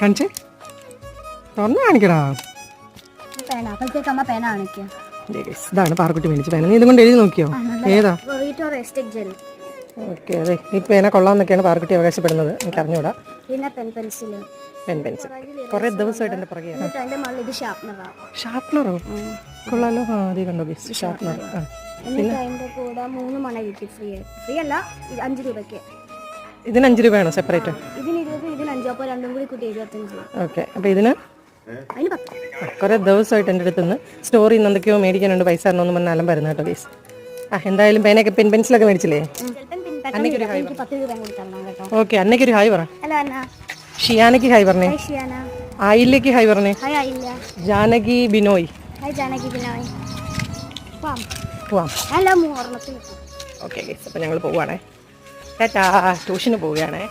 കാണിച്ചേ തുറന്ന് കാണിക്കടാ. ഇതാണ് പാറക്കുട്ടി മേടിച്ച പേന. നീ ഇതും കൊണ്ട് എഴുതി നോക്കിയോ? ഏതാ? ഓക്കെ അതെ. ഈ പേന കൊള്ളാമെന്നൊക്കെയാണ് പാറക്കുട്ടി അവകാശപ്പെടുന്നത്. എനിക്ക് അറിഞ്ഞൂടാ. പിന്നെ പെൻ പെൻസിൽ കുറേ ദിവസമായിട്ട് എന്റെ പുറകെയാണ് ഷാർപ്നറോ കൊള്ളാലോ. ആ അതെ കണ്ടോ ഗീസ് ഷാർപ്നർ ആ. എന്നിട്ട് അതിന്റെ കൂടെ മൂന്ന് മണ കിട്ടി ഫ്രീ ഫ്രീ അല്ല ഇത് അഞ്ച് രൂപയ്ക്ക്. ഇതിന് അഞ്ച് രൂപയാണോ സെപ്പറേറ്റ് അപ്പോൾ രണ്ടും കൂടി കൂട്ടി എഴുപത്തഞ്ച് ഓക്കെ അപ്പോൾ ഇതിന് അതിന് പത്ത്. കുറേ ദിവസമായിട്ട് എന്റെ അടുത്ത് നിന്ന് സ്റ്റോറിൽ നിന്ന് എന്തൊക്കെയോ മേടിക്കാനുണ്ട് പൈസ തരണമെന്ന് വന്നാലും അലം വരുന്ന കേട്ടോ ആ എന്തായാലും പേനയൊക്കെ പെൻ പെൻസിലൊക്കെ മേടിച്ചില്ലേ? കൂടി കേട്ടോ. ഓക്കെ അന്നയ്ക്കൊരു ഹായ് പറ. ഷിയാനയ്ക്ക് ഹായ് പറഞ്ഞേ. ഹായ് ആയില്ലേക്ക് ഹായ് പറഞ്ഞേ. ഹായ് ജാനകി ബിനോയ്. ഹായ് പോവാം. ഓക്കെ അപ്പോൾ ഞങ്ങൾ പോവുകയാണേ ടാറ്റാ ട്യൂഷന് പോവുകയാണേ.